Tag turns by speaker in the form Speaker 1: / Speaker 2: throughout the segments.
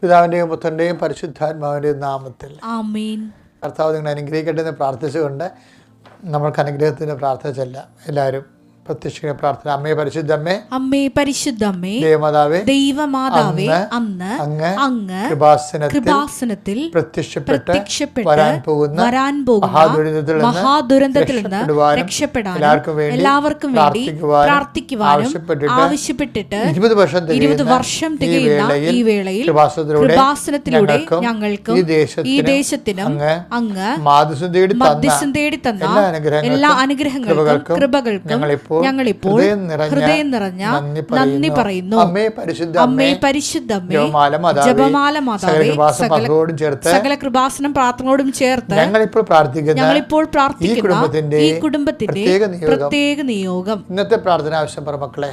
Speaker 1: പിതാവിന്റെയും പുത്രന്റെയും പരിശുദ്ധാത്മാവിന്റെയും നാമത്തിൽ. കർത്താവ് നിങ്ങൾ അനുഗ്രഹിക്കട്ടെ എന്ന് പ്രാർത്ഥിച്ചുകൊണ്ട് നമ്മൾക്ക് അനുഗ്രഹത്തിന് പ്രാർത്ഥിച്ചല്ല. എല്ലാവരും പ്രത്യക്ഷിക്കുന്ന പ്രാർത്ഥന. അമ്മേ പരിശുദ്ധ അമ്മേ
Speaker 2: അമ്മേ പരിശുദ്ധമ്മേ
Speaker 1: ദേവമാതാവേ
Speaker 2: ദൈവമാതാവേ
Speaker 1: അന്ന് അങ്ങ്
Speaker 2: അങ്ങ്
Speaker 1: കൃപാസനത്തിൽ പ്രത്യക്ഷപ്പെട്ട് വരാൻ പോകുന്ന
Speaker 2: വരാൻ പോകുന്ന മഹാദുരന്തത്തിൽ നിന്ന് രക്ഷപ്പെടാൻ
Speaker 1: എല്ലാവർക്കും വേണ്ടി
Speaker 2: എല്ലാവർക്കും വേണ്ടി
Speaker 1: പ്രാർത്ഥിക്കുവാനും ആവശ്യപ്പെട്ടിട്ട് ഇരുപത് വർഷം
Speaker 2: ഇരുപത് വർഷം
Speaker 1: ഈ
Speaker 2: തികയുന്ന
Speaker 1: വേളയിൽ
Speaker 2: ഈ വേളയിൽ
Speaker 1: കൃപാസനത്തിലൂടെ ഞങ്ങൾക്കും ഈ ദേശത്തിനും അങ്ങ് മധ്യസ്ഥം തേടി തന്ന എല്ലാ അനുഗ്രഹങ്ങൾക്കും കൃപകൾക്കും ഞങ്ങളിപ്പോൾ
Speaker 2: ഞങ്ങളിപ്പോൾ
Speaker 1: ഹൃദയം നിറഞ്ഞ നന്ദി പറയുന്നു. അമ്മേ പരിശുദ്ധ
Speaker 2: പരിശുദ്ധമ്മേ
Speaker 1: ജപമാല മാതാവേ, സകല കൃപാസന ചേർത്ത്
Speaker 2: സകല കൃപാസനം പ്രാർത്ഥനയോടും ചേർത്ത്
Speaker 1: ഞങ്ങളിപ്പോൾ പ്രാർത്ഥിക്കുന്ന
Speaker 2: ഞങ്ങളിപ്പോൾ പ്രാർത്ഥിക്കുന്ന
Speaker 1: കുടുംബത്തിന്റെ
Speaker 2: ഈ കുടുംബത്തിന്റെ
Speaker 1: പ്രത്യേക നിയോഗം
Speaker 2: പ്രത്യേക നിയോഗം.
Speaker 1: ഇന്നത്തെ പ്രാർത്ഥന ആവശ്യം പറ മക്കളെ.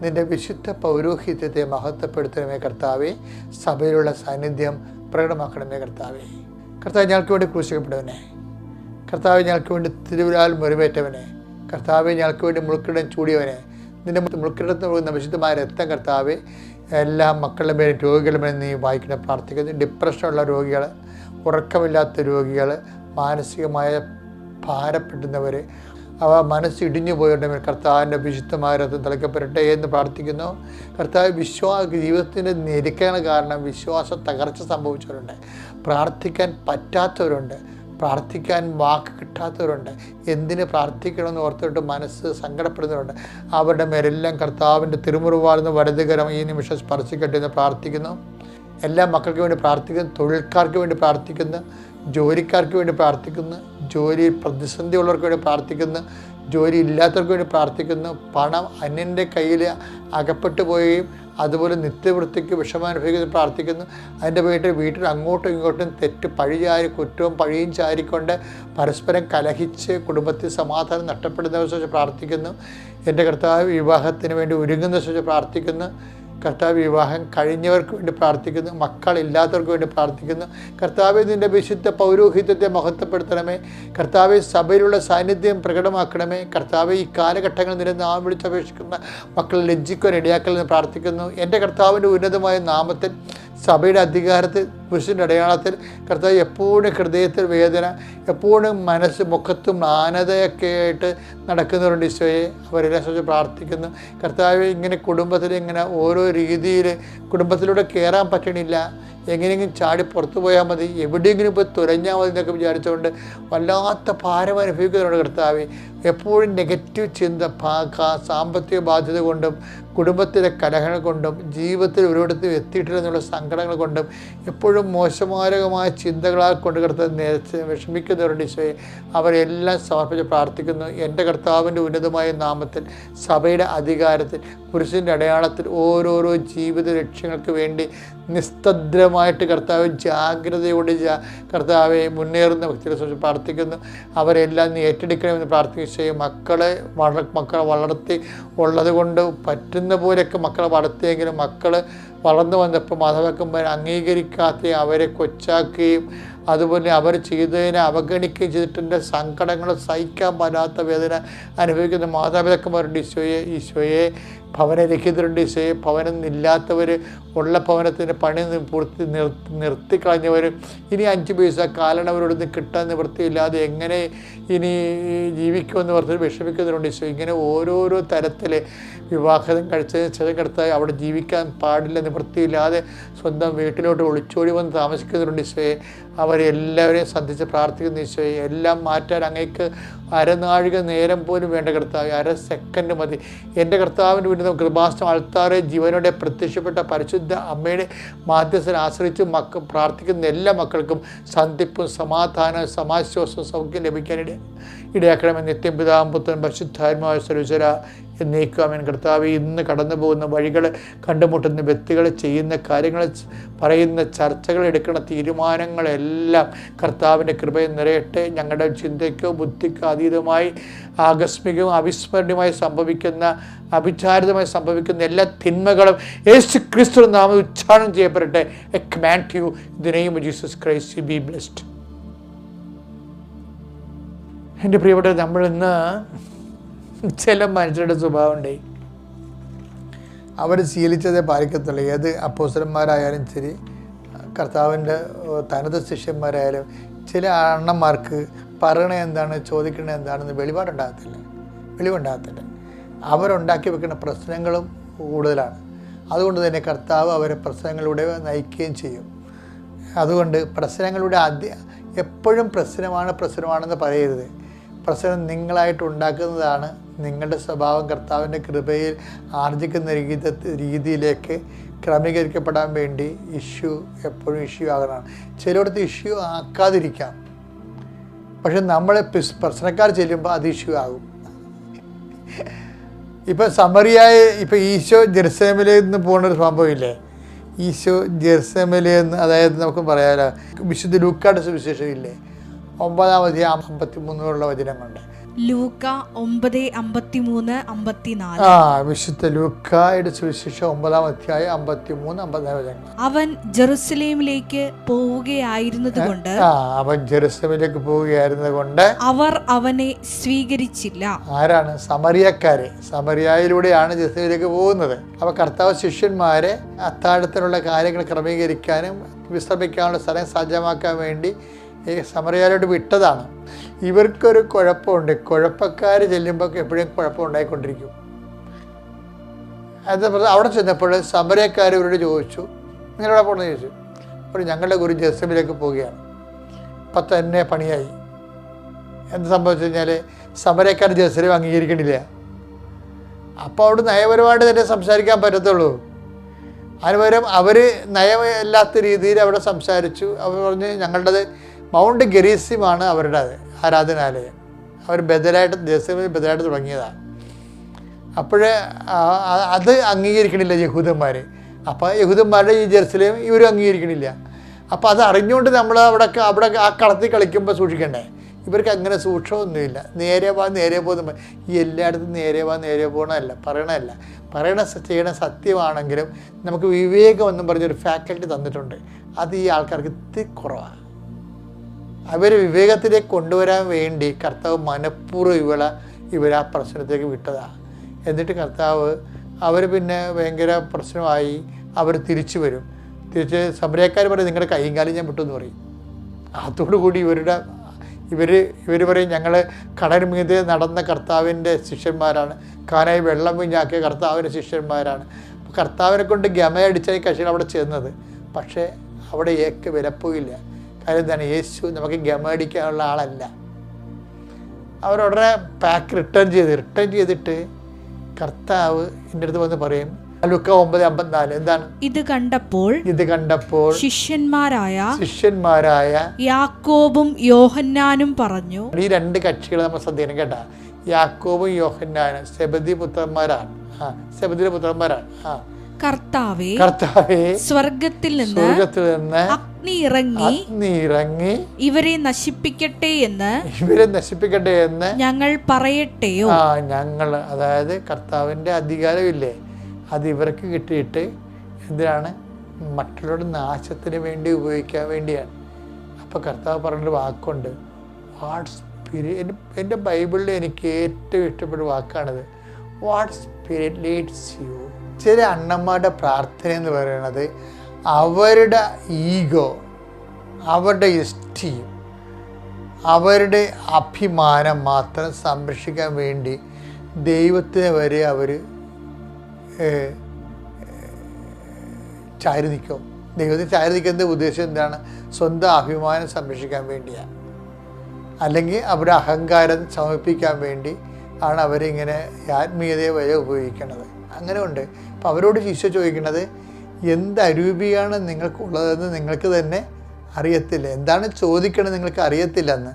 Speaker 1: നിന്റെ വിശുദ്ധ പൗരോഹിത്യത്തെ മഹത്വപ്പെടുത്തണമേ കർത്താവെ. സഭയിലുള്ള സാന്നിധ്യം പ്രകടമാക്കണമേ കർത്താവെ. കർത്താവ് ഞങ്ങൾക്ക് വേണ്ടി ക്രൂശിക്കപ്പെട്ടവനെ. കർത്താവ് ഞങ്ങൾക്ക് വേണ്ടി തിരുവിലാൽ മുറിവേറ്റവനെ. കർത്താവ് ഞങ്ങൾക്ക് വേണ്ടി മുൾക്കിടം ചൂടിയവനെ. നിന്റെ മുൾക്കിടത്ത് പോകുന്ന വിശുദ്ധമായ രക്തം കർത്താവെ എല്ലാ മക്കളുടെ മേലും രോഗികളുടെ മേലും നീ വായിക്കണം പ്രാർത്ഥിക്കുന്നു. ഡിപ്രഷനുള്ള രോഗികൾ ഉറക്കമില്ലാത്ത രോഗികൾ മാനസികമായ ഭാരപ്പെടുന്നവർ അവ മനസ്സ് ഇടിഞ്ഞു പോയിട്ടുണ്ടെങ്കിൽ കർത്താവിന്റെ വിശുദ്ധമായ രഥം തിളക്കപ്പെടട്ടെ എന്ന് പ്രാർത്ഥിക്കുന്നു. കർത്താവ് വിശ്വാസ ജീവിതത്തിന്റെ ഞെരുക്കണ കാരണം വിശ്വാസ തകർച്ച സംഭവിച്ചവരുണ്ട്. പ്രാർത്ഥിക്കാൻ പറ്റാത്തവരുണ്ട്. പ്രാർത്ഥിക്കാൻ വാക്ക് കിട്ടാത്തവരുണ്ട്. എന്തിന് പ്രാർത്ഥിക്കണമെന്ന് ഓർത്തിട്ട് മനസ്സ് സങ്കടപ്പെടുന്നവരുണ്ട്. അവരുടെ മേലെല്ലാം കർത്താവിന്റെ തിരുമുറിവാളുന്ന വലതുകരം ഈ നിമിഷം സ്പർശിക്കട്ടെ എന്ന് പ്രാർത്ഥിക്കുന്നു. എല്ലാ മക്കൾക്ക് വേണ്ടി പ്രാർത്ഥിക്കുന്നു. തൊഴിൽക്കാർക്ക് വേണ്ടി പ്രാർത്ഥിക്കുന്നു. ജോലിക്കാർക്ക് വേണ്ടി പ്രാർത്ഥിക്കുന്നു. ജോലി പ്രതിസന്ധിയുള്ളവർക്ക് വേണ്ടി പ്രാർത്ഥിക്കുന്നു ജോലി ഇല്ലാത്തവർക്ക് വേണ്ടി പ്രാർത്ഥിക്കുന്നു പണം അന്യന്റെ കയ്യിൽ അകപ്പെട്ടു പോവുകയും അതുപോലെ നിത്യവൃത്തിക്ക് വിഷമനുഭവിക്കുന്ന പ്രാർത്ഥിക്കുന്നു. അതിന്റെ വീട്ടിൽ വീട്ടിൽ അങ്ങോട്ടും ഇങ്ങോട്ടും തെറ്റ് പഴി ചാരി കുറ്റവും പഴിയും ചാരിക്കൊണ്ട് പരസ്പരം കലഹിച്ച് കുടുംബത്തിൽ സമാധാനം നഷ്ടപ്പെടുന്നവരെ കുറിച്ച് പ്രാർത്ഥിക്കുന്നു. എന്റെ കർത്താവ് വിവാഹത്തിന് വേണ്ടി ഒരുങ്ങുന്ന കുറിച്ച് പ്രാർത്ഥിക്കുന്നു. കർത്താവ് വിവാഹം കഴിഞ്ഞവർക്ക് വേണ്ടി പ്രാർത്ഥിക്കുന്നു മക്കളില്ലാത്തവർക്ക് വേണ്ടി പ്രാർത്ഥിക്കുന്നു. കർത്താവ് നിന്റെ വിശുദ്ധ പൗരോഹിത്യത്തെ മഹത്വപ്പെടുത്തണമേ. കർത്താവ് സഭയിലുള്ള സാന്നിധ്യം പ്രകടമാക്കണമേ. കർത്താവ് ഈ കാലഘട്ടങ്ങളിൽ നിന്നെ നാം വിളിച്ചപേക്ഷിക്കുന്ന മക്കളെ ലജ്ജിക്കുവാൻ ഇടയാക്കൽ എന്ന് പ്രാർത്ഥിക്കുന്നു. എന്റെ കർത്താവിന്റെ ഉന്നതമായ നാമത്തിൽ സഭയുടെ അധികാരത്തിൽ പുരുഷന്റെ അടയാളത്തിൽ കർത്താവ് എപ്പോഴും ഹൃദയത്തിൽ വേദന എപ്പോഴും മനസ്സ് മുഖത്തും ആനതയൊക്കെ ആയിട്ട് നടക്കുന്നവരുണ്ട് ഈശോയെ. അവരെല്ലാം സംബന്ധിച്ച് പ്രാർത്ഥിക്കുന്നു. കർത്താവ് ഇങ്ങനെ കുടുംബത്തിൽ ഇങ്ങനെ ഓരോ രീതിയിൽ കുടുംബത്തിലൂടെ കയറാൻ പറ്റണില്ല. എങ്ങനെയെങ്കിലും ചാടി പുറത്തു പോയാൽ മതി. എവിടെയെങ്കിലും പോയി തുരഞ്ഞാൽ മതി എന്നൊക്കെ വിചാരിച്ചുകൊണ്ട് വല്ലാത്ത ഭാരം അനുഭവിക്കുന്നുണ്ട് കർത്താവ്. എപ്പോഴും നെഗറ്റീവ് ചിന്ത സാമ്പത്തിക ബാധ്യത കൊണ്ടും കുടുംബത്തിലെ കലഹങ്ങൾ കൊണ്ടും ജീവിതത്തിൽ ഒരിടത്തും എത്തിയിട്ടില്ലെന്നുള്ള സങ്കടങ്ങൾ കൊണ്ടും എപ്പോഴും മോശമാരകമായ ചിന്തകളാൽ കൊണ്ട് കർത്താവ് വിഷമിക്കുന്നവരുടെ ഈശോയെ. അവരെല്ലാം സമർപ്പിച്ച് പ്രാർത്ഥിക്കുന്നു. എന്റെ കർത്താവിന്റെ ഉന്നതമായ നാമത്തിൽ സഭയുടെ അധികാരത്തിൽ പുരുഷന്റെ അടയാളത്തിൽ ഓരോരോ ജീവിത ലക്ഷ്യങ്ങൾക്ക് വേണ്ടി നിസ്തദ്രമായിട്ട് കർത്താവ് ജാഗ്രതയോടെ ജാ കർത്താവെ മുന്നേറുന്ന വ്യക്തികളെ സംബന്ധിച്ച് പ്രാർത്ഥിക്കുന്നു. അവരെല്ലാം നീ ഏറ്റെടുക്കണമെന്ന് പ്രാർത്ഥിക്കുകയും മക്കളെ വള മക്കളെ വളർത്തി ഉള്ളത് കൊണ്ട് പറ്റുന്ന പോലെയൊക്കെ മക്കളെ വളർത്തിയെങ്കിലും മക്കൾ വളർന്നു വന്നപ്പോൾ മാതാപിതാക്കന്മാർ അംഗീകരിക്കാത്ത അവരെ കൊച്ചാക്കുകയും അതുപോലെ അവർ ചെയ്തതിനെ അവഗണിക്കുകയും ചെയ്തിട്ടുണ്ട് സങ്കടങ്ങൾ സഹിക്കാൻ പറ്റാത്ത വേദന അനുഭവിക്കുന്ന മാതാപിതാക്കന്മാരുടെ ഈശോയെ ഈശോയെ ഭവനരഹിതരുണ്ട് ഈശോയെ. ഭവനം ഇല്ലാത്തവർ ഉള്ള ഭവനത്തിന്റെ പണി പൂർത്തി നിർ നിർത്തിക്കളഞ്ഞവർ ഇനി അഞ്ച് പൈസ കാലണവരോടൊന്നും കിട്ടാൻ നിവൃത്തിയില്ലാതെ എങ്ങനെ ഇനി ജീവിക്കുമെന്ന് പറഞ്ഞ് വിഷമിക്കുന്നവരുണ്ട് ഈശോ. ഇങ്ങനെ ഓരോരോ തരത്തിൽ വിവാഹം കഴിച്ചതിന് ശേഷം കിടത്തായി അവിടെ ജീവിക്കാൻ പാടില്ല നിവൃത്തിയില്ലാതെ സ്വന്തം വീട്ടിലോട്ട് ഒളിച്ചോടി വന്ന് താമസിക്കുന്നവരുണ്ട് ഈശോയെ. അവരെല്ലാവരെയും സന്ധിച്ച് പ്രാർത്ഥിക്കുന്ന ഈശോയെ. എല്ലാം മാറ്റാൻ അങ്ങേക്ക് അരനാഴിക നേരം പോലും വേണ്ട കർത്താവ്. അര സെക്കൻഡ് മതി. എന്റെ കർത്താവിന്റെ നമുക്ക് കൃപാസ്ഥം അൾത്താറെ ജീവനോടെ പ്രത്യക്ഷപ്പെട്ട പരിശുദ്ധ അമ്മയുടെ മാധ്യസ്ഥനെ ആശ്രയിച്ച് മക്കൾ പ്രാർത്ഥിക്കുന്ന എല്ലാ മക്കൾക്കും സന്ധിപ്പും സമാധാനവും സമാശ്വാസവും സൗഖ്യം ലഭിക്കാനിട ഇടയാക്കണമെന്ന് നിത്യം പിതാമ്പുത്തൻ പുത്രൻ പരിശുദ്ധാത്മാവായ എന്നേക്കാമൻ കർത്താവ് ഇന്ന് കടന്നു പോകുന്ന വഴികൾ കണ്ടുമുട്ടുന്ന വ്യക്തികൾ ചെയ്യുന്ന കാര്യങ്ങൾ പറയുന്ന ചർച്ചകൾ എടുക്കുന്ന തീരുമാനങ്ങളെല്ലാം കർത്താവിന്റെ കൃപയെ നിറയട്ടെ. ഞങ്ങളുടെ ചിന്തയ്ക്കോ ബുദ്ധിക്കോ അതീതമായി ആകസ്മികവും അവിസ്മരണീയമായി സംഭവിക്കുന്ന അവിചാരിതമായി സംഭവിക്കുന്ന എല്ലാ തിന്മകളും യേശു ക്രിസ്തു നാമം ഉച്ചാരണം ചെയ്യപ്പെടട്ടെ. എ കമാൻഡ് യു ദിനെയും ജീസസ് ക്രൈസ്റ്റ് ബി ബ്ലെസ്ഡ് എന്റെ പ്രിയപ്പെട്ട നമ്മൾ ഇന്ന് ചില മനുഷ്യരുടെ സ്വഭാവം ഉണ്ട്. അവർ ശീലിച്ചതേ പാലിക്കത്തുള്ളൂ. ഏത് അപ്പോസരന്മാരായാലും ശരി കർത്താവിന്റെ തനത് ശിഷ്യന്മാരായാലും ചില അണ്ണന്മാർക്ക് പറയണ എന്താണ് ചോദിക്കണേ എന്താണെന്ന് വെളിപാടുണ്ടാകത്തില്ല. വെളിവുണ്ടാകത്തില്ല. അവരുണ്ടാക്കി വെക്കുന്ന പ്രശ്നങ്ങളും കൂടുതലാണ്. അതുകൊണ്ട് തന്നെ കർത്താവ് അവരെ പ്രശ്നങ്ങളിലൂടെ നയിക്കുകയും ചെയ്യും. അതുകൊണ്ട് പ്രശ്നങ്ങളുടെ ആദ്യ എപ്പോഴും പ്രശ്നമാണ് പ്രശ്നമാണെന്ന് പറയരുത്. പ്രശ്നം നിങ്ങളായിട്ട് ഉണ്ടാക്കുന്നതാണ് നിങ്ങളുടെ സ്വഭാവം കർത്താവിന്റെ കൃപയിൽ ആർജിക്കുന്ന രീതി രീതിയിലേക്ക് ക്രമീകരിക്കപ്പെടാൻ വേണ്ടി ഇഷ്യൂ എപ്പോഴും ഇഷ്യൂ ആകണം ചിലയിടത്ത് ഇഷ്യൂ ആക്കാതിരിക്കാം. പക്ഷെ നമ്മളെ പ്രശ്നക്കാർ ചെല്ലുമ്പോൾ അത് ഇഷ്യൂ ആകും ഇപ്പം സമറിയായ ഇപ്പം ഈശോ ജെറുസലേമിലേക്ക് നിന്ന് പോകുന്ന ഒരു സംഭവമില്ലേ? ഈശോ ജെറുസലേമിലേക്ക് അതായത് നമുക്ക് പറയാമല്ലോ വിശുദ്ധ ലൂക്കാട് സുവിശേഷം ഇല്ലേ ഒമ്പതാം അവധി അമ്പത്തി മൂന്നിലുള്ള വചനങ്ങളുണ്ട്.
Speaker 3: ലൂക്ക ഒമ്പത് അമ്പത്തിമൂന്ന് അമ്പത്തിനാല്.
Speaker 1: ആ വിശുദ്ധ ലൂക്കായുടെ സുവിശേഷം ഒമ്പതാം അധ്യായം അമ്പത്തിമൂന്ന് അമ്പത്തിനാല്
Speaker 3: അവൻ ജെറുസലേമിലേക്ക് പോവുകയായിരുന്നതുകൊണ്ട്
Speaker 1: ആ അവൻ ജെറുസലേമിലേക്ക് പോവുകയായിരുന്നത് കൊണ്ട്
Speaker 3: അവർ അവനെ സ്വീകരിച്ചില്ല.
Speaker 1: ആരാണ്? സമറിയക്കാരെ സമറിയായിലൂടെയാണ് ജെറുസലേമിലേക്ക് പോകുന്നത്. അവ കർത്താവ് ശിഷ്യന്മാരെ അത്താഴത്തിനുള്ള കാര്യങ്ങൾ ക്രമീകരിക്കാനും വിശ്രമിക്കാനുള്ള സ്ഥലം സജ്ജമാക്കാൻ വേണ്ടി ഈ സമറിയാലോട്ട് വിട്ടതാണ്. ഇവർക്കൊരു കുഴപ്പമുണ്ട്. കുഴപ്പക്കാർ ചെല്ലുമ്പോൾ എപ്പോഴും കുഴപ്പം ഉണ്ടായിക്കൊണ്ടിരിക്കും അത് അവിടെ ചെന്നപ്പോൾ സമരക്കാർ ഇവരോട് ചോദിച്ചു. നിങ്ങളവിടെ പോകണമെന്ന് ചോദിച്ചു. അപ്പോൾ ഞങ്ങളുടെ ഗുരു ജെറുസലേമിലേക്ക് പോവുകയാണ്. അപ്പം തന്നെ പണിയായി. എന്ത് സംഭവിച്ചു കഴിഞ്ഞാൽ സമരക്കാർ ജെറുസലേം അംഗീകരിക്കണില്ല. അപ്പോൾ അവിടെ നയപരമായിട്ട് തന്നെ സംസാരിക്കാൻ പറ്റത്തുള്ളൂ. അതിനുപകരം അവർ നയമല്ലാത്ത രീതിയിൽ അവിടെ സംസാരിച്ചു. അവർ പറഞ്ഞ് ഞങ്ങളുടേത് മൗണ്ട് ഗെരീസിമാണ് അവരുടെ ആരാധനാലയം. അവർ ബദലായിട്ട് ജെറുസലേമിൽ ബദലായിട്ട് തുടങ്ങിയതാണ് അപ്പോൾ അത് അംഗീകരിക്കണില്ല യഹൂദന്മാർ അപ്പോൾ യഹൂദന്മാരുടെ ഈ ജെറുസലേം ഇവരും അംഗീകരിക്കണില്ല. അപ്പോൾ അത് അറിഞ്ഞുകൊണ്ട് നമ്മൾ അവിടെ അവിടെ ആ കളത്തിൽ കളിക്കുമ്പോൾ സൂക്ഷിക്കണ്ടേ? ഇവർക്ക് അങ്ങനെ സൂക്ഷ്മമൊന്നുമില്ല. നേരെ വാ നേരെ പോകുന്ന ഈ എല്ലായിടത്തും നേരെ വാ നേരെ പോകണമല്ല പറയണമല്ല പറയണ ചെയ്യണ സത്യമാണെങ്കിലും നമുക്ക് വിവേകം എന്നും പറഞ്ഞൊരു ഫാക്കൽറ്റി തന്നിട്ടുണ്ട്. അത് ഈ ആൾക്കാർക്ക് ഇത്തിരി കുറവാണ് അവർ വിവേകത്തിലേക്ക് കൊണ്ടുവരാൻ വേണ്ടി കർത്താവ് മനഃപൂർവം ഇവളെ ഇവരെ ആ പ്രശ്നത്തേക്ക് വിട്ടതാണ് എന്നിട്ട് കർത്താവ് അവർ പിന്നെ ഭയങ്കര പ്രശ്നമായി അവർ തിരിച്ചു വരും. തിരിച്ച് സമരക്കാർ പറയും നിങ്ങളുടെ കൈയും ഞാൻ വിട്ടു എന്ന് പറയും. അതോടുകൂടി ഇവരുടെ ഇവർ ഇവർ പറയും ഞങ്ങൾ കടൽ മീതെ നടന്ന കർത്താവിന്റെ ശിഷ്യന്മാരാണ്. കാനായി വെള്ളം വീഞ്ഞാക്കിയ കർത്താവിന്റെ ശിഷ്യന്മാരാണ്. കർത്താവിനെ കൊണ്ട് ഗമയടിച്ച ഈ കക്ഷികൾ അവിടെ ചെന്നത്. പക്ഷേ അവിടെ ഏക്ക് വിലപ്പോയില്ല എന്താണ് യേശു നമുക്ക് ഗമേടിക്കാനുള്ള ആളല്ല. അവരുടനെ പാക്ക് റിട്ടേൺ ചെയ്ത് റിട്ടേൺ ചെയ്തിട്ട് കർത്താവ് എന്റെ അടുത്ത് വന്ന് പറയും ലുക്ക ഒമ്പത് അമ്പത്തിനാല് എന്താണ്?
Speaker 3: ഇത് കണ്ടപ്പോൾ
Speaker 1: ഇത് കണ്ടപ്പോൾ
Speaker 3: ശിഷ്യന്മാരായ
Speaker 1: ശിഷ്യന്മാരായ
Speaker 3: യാക്കോബും യോഹന്നാനും പറഞ്ഞു
Speaker 1: ഈ രണ്ട് കക്ഷികൾ നമ്മൾ ശ്രദ്ധിക്കണം കേട്ടാ. യാക്കോബും യോഹന്നാനും സെബദി പുത്രന്മാരാണ്. ആ സെബദിയുടെ പുത്രന്മാരാണ്. ആ.
Speaker 3: കർത്താവേ
Speaker 1: കർത്താവേ
Speaker 3: സ്വർഗത്തിൽ നിന്ന്
Speaker 1: സ്വർഗത്തിൽ നിന്ന്
Speaker 3: അഗ്നി ഇറങ്ങി
Speaker 1: അഗ്നി ഇറങ്ങി
Speaker 3: ഇവരെ നശിപ്പിക്കട്ടെ എന്ന്
Speaker 1: ഇവരെ നശിപ്പിക്കട്ടെ എന്ന്
Speaker 3: ഞങ്ങൾ പറയട്ടെയോ?
Speaker 1: ആ ഞങ്ങൾ അതായത് കർത്താവിന്റെ അധികാരമില്ലേ അത് ഇവർക്ക് കിട്ടിയിട്ട് എന്തിനാണ്? മറ്റുള്ളവരുടെ നാശത്തിന് വേണ്ടി ഉപയോഗിക്കാൻ വേണ്ടിയാണ്. അപ്പോൾ കർത്താവ് പറഞ്ഞൊരു വാക്കുണ്ട്. വാട്ട് സ്പിരിറ്റ് എന്റെ ബൈബിളിൽ എനിക്ക് ഏറ്റവും ഇഷ്ടപ്പെട്ട വാക്കാണിത്. വാട്ട് സ്പിരിറ്റ് ലീഡ്സ് യു ചില അണ്ണന്മാരുടെ പ്രാർത്ഥന എന്ന് പറയുന്നത് അവരുടെ ഈഗോ അവരുടെ ഇഷ്ടീം അവരുടെ അഭിമാനം മാത്രം സംരക്ഷിക്കാൻ വേണ്ടി ദൈവത്തിനെ വരെ അവർ ചാരി നിൽക്കും. ദൈവത്തിന് ചാരി നിൽക്കുന്ന ഉദ്ദേശം എന്താണ്? സ്വന്തം അഭിമാനം സംരക്ഷിക്കാൻ വേണ്ടിയാണ് അല്ലെങ്കിൽ അവരുടെ അഹങ്കാരം സമർപ്പിക്കാൻ വേണ്ടി ആണ് അവരിങ്ങനെ ആത്മീയതയെ വരെ ഉപയോഗിക്കുന്നത്. അങ്ങനെ ഉണ്ട് അപ്പം അവരോട് ശിഷ്യ ചോദിക്കുന്നത് എന്ത് അരൂപിയാണ് നിങ്ങൾക്കുള്ളതെന്ന് നിങ്ങൾക്ക് തന്നെ അറിയത്തില്ല. എന്താണ് ചോദിക്കണത് നിങ്ങൾക്ക് അറിയത്തില്ലെന്ന്?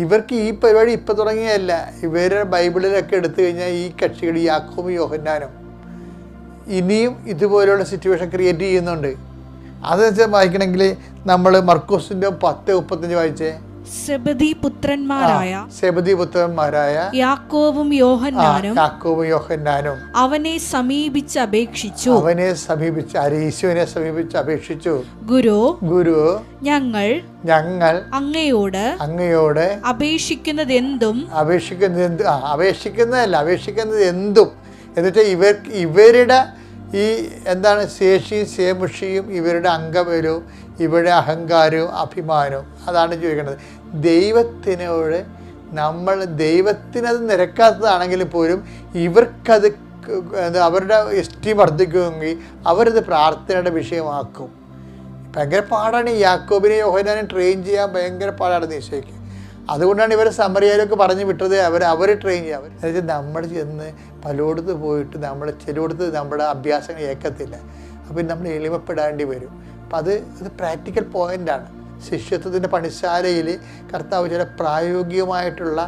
Speaker 1: ഇവർക്ക് ഈ പരിപാടി ഇപ്പം തുടങ്ങിയല്ല ഇവരുടെ ബൈബിളിലൊക്കെ എടുത്തു കഴിഞ്ഞാൽ ഈ കക്ഷികൾ യാക്കോബും യോഹന്നാനും ഇനിയും ഇതുപോലെയുള്ള സിറ്റുവേഷൻ ക്രിയേറ്റ് ചെയ്യുന്നുണ്ട്. അത് വെച്ചാൽ വായിക്കണമെങ്കിൽ നമ്മൾ മർക്കോസിന്റെ പത്ത് മുപ്പത്തഞ്ച് വായിച്ചേ.
Speaker 3: പുത്രന്മാരായ
Speaker 1: പുത്രന്മാരായ
Speaker 3: യാക്കോബും യോഹന്നാനും
Speaker 1: യാക്കോവും യോഹന്നാനും
Speaker 3: അവനെ സമീപിച്ച് അപേക്ഷിച്ചു.
Speaker 1: അവനെ സമീപിച്ച് അരീശുവിനെ സമീപിച്ച് അപേക്ഷിച്ചു.
Speaker 3: ഗുരു
Speaker 1: ഗുരു
Speaker 3: ഞങ്ങൾ
Speaker 1: ഞങ്ങൾ
Speaker 3: അങ്ങയോട്
Speaker 1: അങ്ങയോട് അപേക്ഷിക്കുന്നത് എന്ത് ആ അപേക്ഷിക്കുന്നതല്ല അപേക്ഷിക്കുന്നത് എന്തും എന്നുവെച്ചാൽ ഇവർ ഇവരുടെ ഈ എന്താണ് ശേഷിയും ശേമുഷിയും ഇവരുടെ അംഗബലവും ഇവരുടെ അഹങ്കാരവും അഭിമാനവും. അതാണ് ചോദിക്കുന്നത്. ദൈവത്തിനോട് നമ്മൾ ദൈവത്തിനത് നിരക്കാത്തതാണെങ്കിൽ പോലും ഇവർക്കത് അവരുടെ എസ്റ്റീം വർദ്ധിക്കുമെങ്കിൽ അവരത് പ്രാർത്ഥനയുടെ വിഷയമാക്കും. ഭയങ്കര പാടാണ് ഈ യാക്കോബിനെ യോഹനാനെ ട്രെയിൻ ചെയ്യാൻ ഭയങ്കര പാടാണ് നിശ്ചയിക്കുക അതുകൊണ്ടാണ് ഇവർ സമറിയാലൊക്കെ പറഞ്ഞു വിട്ടത്. അവർ അവർ ട്രെയിൻ ചെയ്യുക അവർ അതായത് നമ്മൾ ചെന്ന് പലയിടത്ത് പോയിട്ട് നമ്മൾ ചിലയിടത്ത് നമ്മുടെ അഭ്യാസങ്ങൾ ഏക്കത്തില്ല അപ്പം നമ്മൾ എളിമപ്പെടേണ്ടി വരും. അപ്പം അത് ഇത് പ്രാക്ടിക്കൽ പോയിന്റാണ് ശിഷ്യത്വത്തിന്റെ പണിശാലയിൽ കർത്താവ് ചില പ്രായോഗികമായിട്ടുള്ള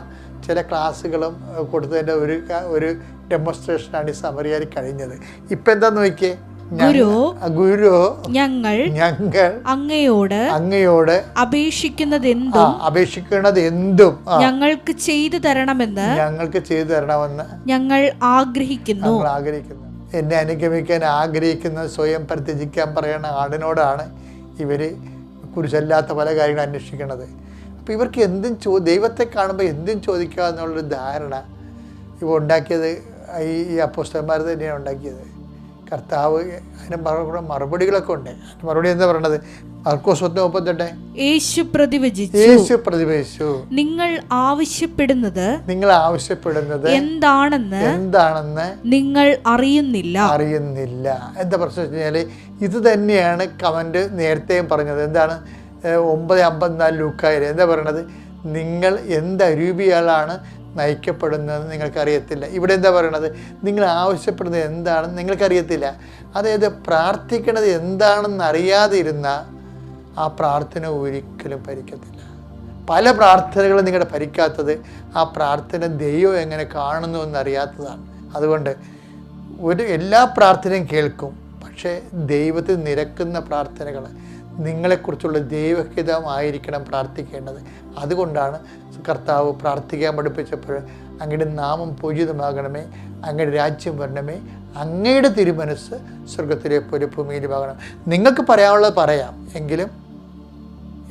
Speaker 1: ചില ക്ലാസ്സുകളും കൊടുത്തതിന്റെ ഒരു ഒരു ഡെമോൺസ്ട്രേഷനാണ് ഈ സമറിയാരി കഴിഞ്ഞത്. ഇപ്പം എന്താന്ന് നോക്കിയേ?
Speaker 3: ഗുരു
Speaker 1: ഗുരു
Speaker 3: ഞങ്ങൾ
Speaker 1: ഞങ്ങൾ
Speaker 3: അങ്ങയോട്
Speaker 1: അങ്ങയോട് അപേക്ഷിക്കുന്നത്
Speaker 3: എന്തും
Speaker 1: അപേക്ഷിക്കുന്നത് എന്തും
Speaker 3: ഞങ്ങൾക്ക് ചെയ്തു തരണമെന്ന്
Speaker 1: ഞങ്ങൾക്ക് ചെയ്തു തരണമെന്ന്
Speaker 3: ഞങ്ങൾ ആഗ്രഹിക്കുന്നു.
Speaker 1: ഞങ്ങൾ ആഗ്രഹിക്കുന്നു. എന്നെ അനുഗമിക്കാൻ ആഗ്രഹിക്കുന്ന സ്വയം പരിത്യജിക്കാൻ പറയുന്ന ആടിനോടാണ് ഇവർ കുരിശല്ലാത്ത പല കാര്യങ്ങളും അന്വേഷിക്കുന്നത്. അപ്പോൾ ഇവർക്ക് എന്തും ചോ ദൈവത്തെ കാണുമ്പോൾ എന്തും ചോദിക്കുക എന്നുള്ളൊരു ധാരണ ഇവ ഉണ്ടാക്കിയത് ഈ അപ്പോസ്റ്റന്മാർ തന്നെയാണ് ഉണ്ടാക്കിയത്. കർത്താവ് അതിന് മറുപടി മറുപടികളൊക്കെ ഉണ്ട്. മറുപടി എന്താ പറയണത്?
Speaker 3: യേശു പ്രതിവചിച്ചു. നിങ്ങൾ ആവശ്യപ്പെടുന്നത്
Speaker 1: നിങ്ങൾ ആവശ്യപ്പെടുന്നത്
Speaker 3: എന്താണെന്ന്
Speaker 1: എന്താണെന്ന്
Speaker 3: നിങ്ങൾ അറിയുന്നില്ല.
Speaker 1: അറിയുന്നില്ല. എന്താ പ്രശ്നം വെച്ച് കഴിഞ്ഞാൽ ഇത് തന്നെയാണ് കമന്റ് നേരത്തെയും പറഞ്ഞത്. എന്താണ്? ഒമ്പത് അമ്പത്തിനാല് ലൂക്കായിൽ എന്താ പറയണത്? നിങ്ങൾ എന്ത് അരൂപിയാളാണ് നയിക്കപ്പെടുന്നതെന്ന് നിങ്ങൾക്കറിയത്തില്ല. ഇവിടെ എന്താ പറയണത്? നിങ്ങൾ ആവശ്യപ്പെടുന്നത് എന്താണെന്ന് നിങ്ങൾക്കറിയത്തില്ല. അതായത് പ്രാർത്ഥിക്കുന്നത് എന്താണെന്ന് അറിയാതിരുന്ന ആ പ്രാർത്ഥന ഒരിക്കലും ഭരിക്കത്തില്ല. പല പ്രാർത്ഥനകളും നിങ്ങളുടെ ഭരിക്കാത്തത് ആ പ്രാർത്ഥന ദൈവം എങ്ങനെ കാണുന്നു എന്നറിയാത്തതാണ്. അതുകൊണ്ട് ഒരു എല്ലാ പ്രാർത്ഥനയും കേൾക്കും. പക്ഷേ ദൈവത്തിൽ നിരക്കുന്ന പ്രാർത്ഥനകൾ നിങ്ങളെക്കുറിച്ചുള്ള ദൈവഹിതമായിരിക്കണം പ്രാർത്ഥിക്കേണ്ടത്. അതുകൊണ്ടാണ് കർത്താവ് പ്രാർത്ഥിക്കാൻ പഠിപ്പിച്ചപ്പോൾ അങ്ങയുടെ നാമം പൂജിതമാകണമേ അങ്ങയുടെ രാജ്യം വരണമേ അങ്ങയുടെ തിരുമനസ് സ്വർഗത്തിലെ പോലെ ഭൂമിയിലുമാകണം നിങ്ങൾക്ക് പറയാനുള്ളത് പറയാം എങ്കിലും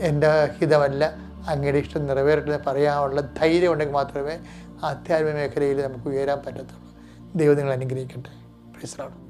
Speaker 1: എന്റെ ഹിതമല്ല അങ്ങയുടെ ഇഷ്ടം നിറവേറട്ടെ പറയാനുള്ള ധൈര്യം ഉണ്ടെങ്കിൽ മാത്രമേ ആധ്യാത്മിക മേഖലയിൽ നമുക്ക് ഉയരാൻ പറ്റത്തുള്ളൂ. ദൈവം നിങ്ങൾ അനുഗ്രഹിക്കട്ടെ. പ്രീസറാണ്